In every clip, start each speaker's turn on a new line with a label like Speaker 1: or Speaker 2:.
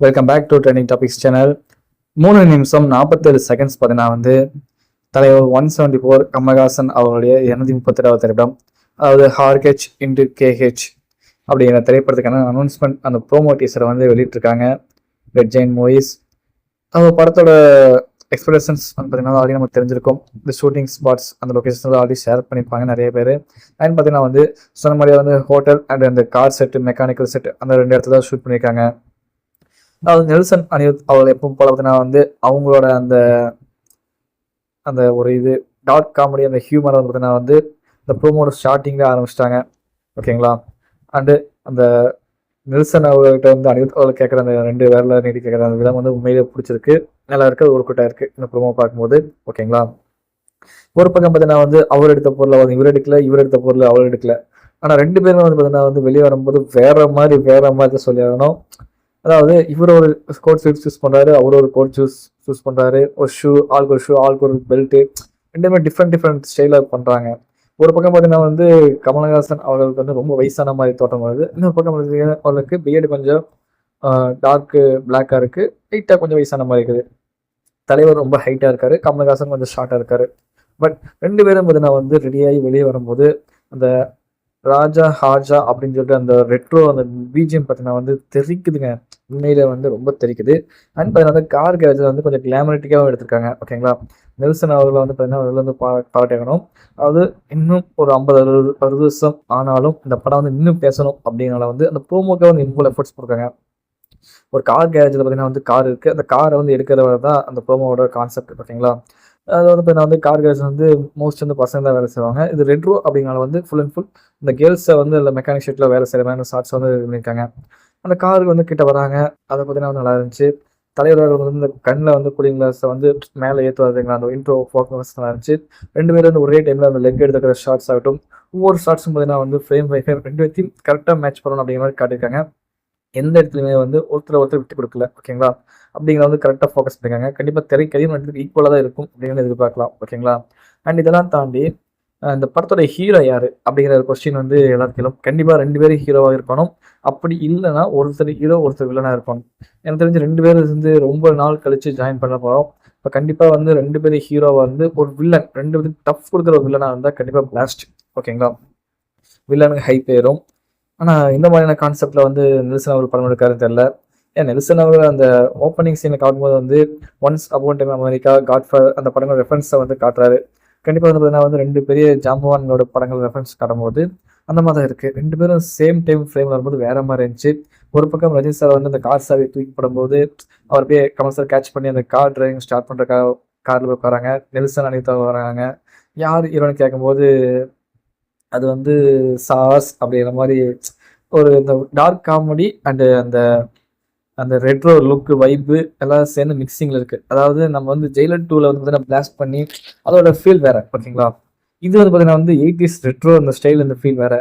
Speaker 1: Welcome back to trending topics channel மூணு நிமிஷம் நாற்பத்தேழு செகண்ட்ஸ் பார்த்தீங்கன்னா வந்து தலைவர் ஒன் செவன்டி ஃபோர் கமல்ஹாசன் அவருடைய இரநூத்தி முப்பத்தெட்டாவது திரைப்படம் அதாவது ஹார்கெச் இன்டு கேஹெச் அப்படிங்கிற திரைப்படத்துக்கான அனௌன்ஸ்மெண்ட் அந்த ப்ரோமோ டீசரை வந்து வெளியிட்டிருக்காங்க. ரெட் ஜெயின் மூவிஸ் அந்த படத்தோட எக்ஸ்பிரஷன்ஸ் வந்து பார்த்தீங்கன்னா ஆல்ரெடி நமக்கு தெரிஞ்சிருக்கும். இந்த ஷூட்டிங் ஸ்பாட்ஸ் அந்த லொக்கேஷன்ஸ் ஆல்ரெடி ஷேர் பண்ணியிருப்பாங்க நிறைய பேர். அண்ட் பார்த்தீங்கன்னா வந்து சொன்ன மாதிரியே வந்து ஹோட்டல் அண்ட் அந்த கார் செட்டு மெக்கானிக்கல் செட் அந்த ரெண்டு இடத்துல தான் ஷூட் பண்ணியிருக்காங்க. அதாவது நெல்சன் அனிருத் அவர்கள் எப்பவும் போல பார்த்தீங்கன்னா வந்து அவங்களோட அந்த அந்த ஒரு இது டார்க் காமெடி அந்த ஹியூமர் வந்து பார்த்தீங்கன்னா வந்து இந்த ப்ரோமோட ஸ்டார்டிங்கில் ஆரம்பிச்சிட்டாங்க. ஓகேங்களா? அண்டு அந்த நெல்சன் அவர்கிட்ட வந்து அனிருத் அவர்கள் கேட்குற அந்த ரெண்டு வேரில் நீடி கேட்குற அந்த விதம் வந்து உண்மையிலே பிடிச்சிருக்கு. நல்லா இருக்கு ஒரு கூட்டம் இருக்கு இந்த ப்ரோமோ பார்க்கும்போது. ஓகேங்களா? ஒரு பக்கம் பார்த்தீங்கன்னா வந்து அவர் எடுத்த பொருளை வந்து இவர் எடுக்கல இவர் எடுத்த பொருள் அவர் எடுக்கல. ஆனால் ரெண்டு பேருமே வந்து பார்த்தீங்கன்னா வந்து வெளியே வரும்போது வேற மாதிரி வேற மாதிரி தான் சொல்லி ஆகணும். அதாவது இவர் ஒரு கோட் ஷூஸ் சூஸ் பண்ணுறாரு அவர் ஒரு கோட் ஷூஸ் சூஸ் பண்ணுறாரு ஒரு ஷூ ஆளுக்கு ஒரு ஷூ ஆளுக்கு ஒரு பெல்ட்டு ரெண்டுமே டிஃப்ரெண்ட் டிஃப்ரெண்ட் ஸ்டைலாக பண்ணுறாங்க ஒரு பக்கம் பார்த்தீங்கன்னா வந்து கமலஹாசன் அவர்களுக்கு வந்து ரொம்ப வயசான மாதிரி தோட்டம் வருது. இன்னொரு பக்கம் பார்த்தீங்கன்னா அவர்களுக்கு பிஎட் கொஞ்சம் டார்க்கு பிளாக்காக இருக்குது ஹைட்டாக கொஞ்சம் வயசான மாதிரி இருக்குது. தலைவர் ரொம்ப ஹைட்டாக இருக்காரு. கமலஹாசன் கொஞ்சம் ஷார்ட்டாக இருக்காரு. பட் ரெண்டு பேரும் பார்த்தீங்கன்னா வந்து ரெடியாகி வெளியே வரும்போது அந்த ராஜா ஹாஜா அப்படின்னு சொல்லிட்டு அந்த ரெட்ரோ அந்த பிஜிஎம் பார்த்தீங்கன்னா வந்து தெரிக்குதுங்க. உண்மையில வந்து ரொம்ப தெரிக்குது. அண்ட் பார்த்தீங்கன்னா வந்து கார் கேரேஜில் வந்து கொஞ்சம் கிளாமரட்டிக்காகவும் எடுத்திருக்காங்க. ஓகேங்களா நெல்சன் அவர்களை வந்து பார்த்தீங்கன்னா அவர்கள் வந்து பா பாராட்டணும் அதாவது இன்னும் ஒரு ஐம்பது அறுபது அறுபது வருஷம் ஆனாலும் இந்த படம் வந்து இன்னும் பேசணும் அப்படிங்கிறனால வந்து அந்த ப்ரோமோக்கே வந்து இவ்வளோ எஃபர்ட்ஸ் கொடுக்காங்க ஒரு கார் கேரேஜில் பார்த்தீங்கன்னா வந்து கார் இருக்குது அந்த காரை வந்து எடுக்கிறவரை தான் அந்த ப்ரோமோவோட கான்செப்ட் ஓகேங்களா அது வந்து இப்போ நான் வந்து கார் கேரேஜ் வந்து மோஸ்ட் வந்து பசங்க தான் வேலை செய்வாங்க. இது ரெட்ரோ அப்படிங்கிறனால வந்து ஃபுல் அண்ட் ஃபுல் இந்த கேர்ள்ஸை வந்து இல்லை மெக்கானிக் ஷீட்டில் வேலை செய்கிற மாதிரி ஷார்ட்ஸ் வந்து பண்ணியிருக்காங்க. அந்த காருக்கு வந்து கிட்ட வராங்க. அதை பார்த்தீங்கன்னா வந்து நல்லா இருந்துச்சு தலைவர் வந்து இந்த கண்ணில் வந்து கூலிங் கிளாஸை வந்து மேலே ஏற்றுவாருங்களா அந்த இன்ட்ரோ ஃபோக்கஸ் நல்லா இருந்துச்சு. ரெண்டு பேரும் வந்து ஒரே டைமில் அந்த லெக் எடுத்துக்கிற ஷார்ட்ஸ் ஆகட்டும் ஒவ்வொரு ஷார்ட்ஸும் பார்த்தீங்கன்னா வந்து ஃப்ரேம் பை ஃப்ரேம் ரெண்டு பேர்த்தையும் கரெக்டாக மேட்ச் பண்ணணும் அப்படிங்கிற மாதிரி காட்டியிருக்காங்க. எந்த இடத்துலையுமே வந்து ஒருத்தர் ஒருத்தர் விட்டு கொடுக்கல ஓகேங்களா அப்படிங்கிற வந்து கரெக்டாக ஃபோக்கஸ் பண்ணிருக்காங்க கண்டிப்பாக திரைக்கதையும் ரெண்டு ஈக்குவலாக தான் இருக்கும் அப்படிங்கிறத எதிர்பார்க்கலாம் ஓகேங்களா அண்ட் இதெல்லாம் தாண்டி இந்த படத்தோட ஹீரோ யாரு அப்படிங்கிற கொஸ்டின் வந்து எல்லாத்துக்கும் கண்டிப்பாக ரெண்டு பேரும் ஹீரோவாக இருக்கணும். அப்படி இல்லைன்னா ஒருத்தர் ஹீரோ ஒருத்தர் வில்லனாக இருக்கணும் எனக்கு தெரிஞ்சு ரெண்டு பேரும் வந்து ரொம்ப நாள் கழிச்சு ஜாயின் பண்ண போகிறோம் இப்போ கண்டிப்பாக வந்து ரெண்டு பேரும் ஹீரோவாக வந்து ஒரு வில்லன் ரெண்டு பேரும் டஃப் கொடுக்குற ஒரு வில்லனாக இருந்தால் கண்டிப்பாக பிளாஸ்ட் ஓகேங்களா வில்லனுக்கு ஹை பேரும் ஆனால் இந்த மாதிரியான கான்செப்டில் வந்து நெல்சன் அவர் படம் எடுக்காருன்னு தெரியல. ஏன் நெல்சன் அவர் அந்த ஓப்பனிங் சீனை காட்டும்போது வந்து once upon time America Godfather அந்த படங்கள் ரெஃபரன்ஸை வந்து காட்டுறாரு. கண்டிப்பாக வந்து பார்த்தீங்கன்னா வந்து ரெண்டு பெரிய ஜாம்பவான்களோட படங்கள் ரெஃபரன்ஸ் காட்டும்போது அந்த மாதிரி தான் இருக்குது ரெண்டு பேரும் சேம் டைம் ஃப்ரேமில் வரும்போது வேற மாதிரி இருந்துச்சு. ஒரு பக்கம் ரஜினி சார் வந்து அந்த கார் சாவி தூக்கி போடும்போது அவர் போய் கமல் சார் கேட்ச் பண்ணி அந்த கார் டிரைவிங் ஸ்டார்ட் பண்ணுறக்காக காரில் போய் வராங்க நெல்சன் அனிதா வராங்க. யார் ஹீரோன்னு கேட்கும்போது அது வந்து சாஸ் அப்படிங்கிற மாதிரி ஒரு இந்த டார்க் காமெடி அண்டு அந்த அந்த ரெட்ரோ லுக்கு வைப்பு எல்லாம் சேர்ந்து மிக்சிங்கில் இருக்குது அதாவது நம்ம வந்து ஜெயிலர் டூவில் வந்து பார்த்தீங்கன்னா பிளாஸ்ட் பண்ணி அதோட ஃபீல் வேற பார்த்தீங்களா இது வந்து பார்த்தீங்கன்னா வந்து எயிட்டிஸ் ரெட்ரோ அந்த ஸ்டைல் இந்த ஃபீல் வேற.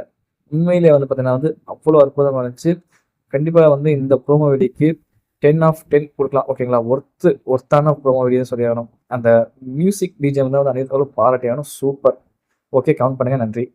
Speaker 1: உண்மையிலே வந்து பார்த்தீங்கன்னா வந்து அவ்வளோ அற்புதமாக இருந்துச்சு. கண்டிப்பாக வந்து இந்த ப்ரோமோ வெடிக்கு டென் ஆஃப் டென் கொடுக்கலாம் ஓகேங்களா ஒர்த்து ஒர்த்தான ப்ரோமோ வீடியோ சொல்லி ஆகணும். அந்த மியூசிக் பிஜிஎம் தான் வந்து அனைத்து பாராட்டி ஆகணும் சூப்பர் ஓகே கவுண்ட் பண்ணுங்க நன்றி.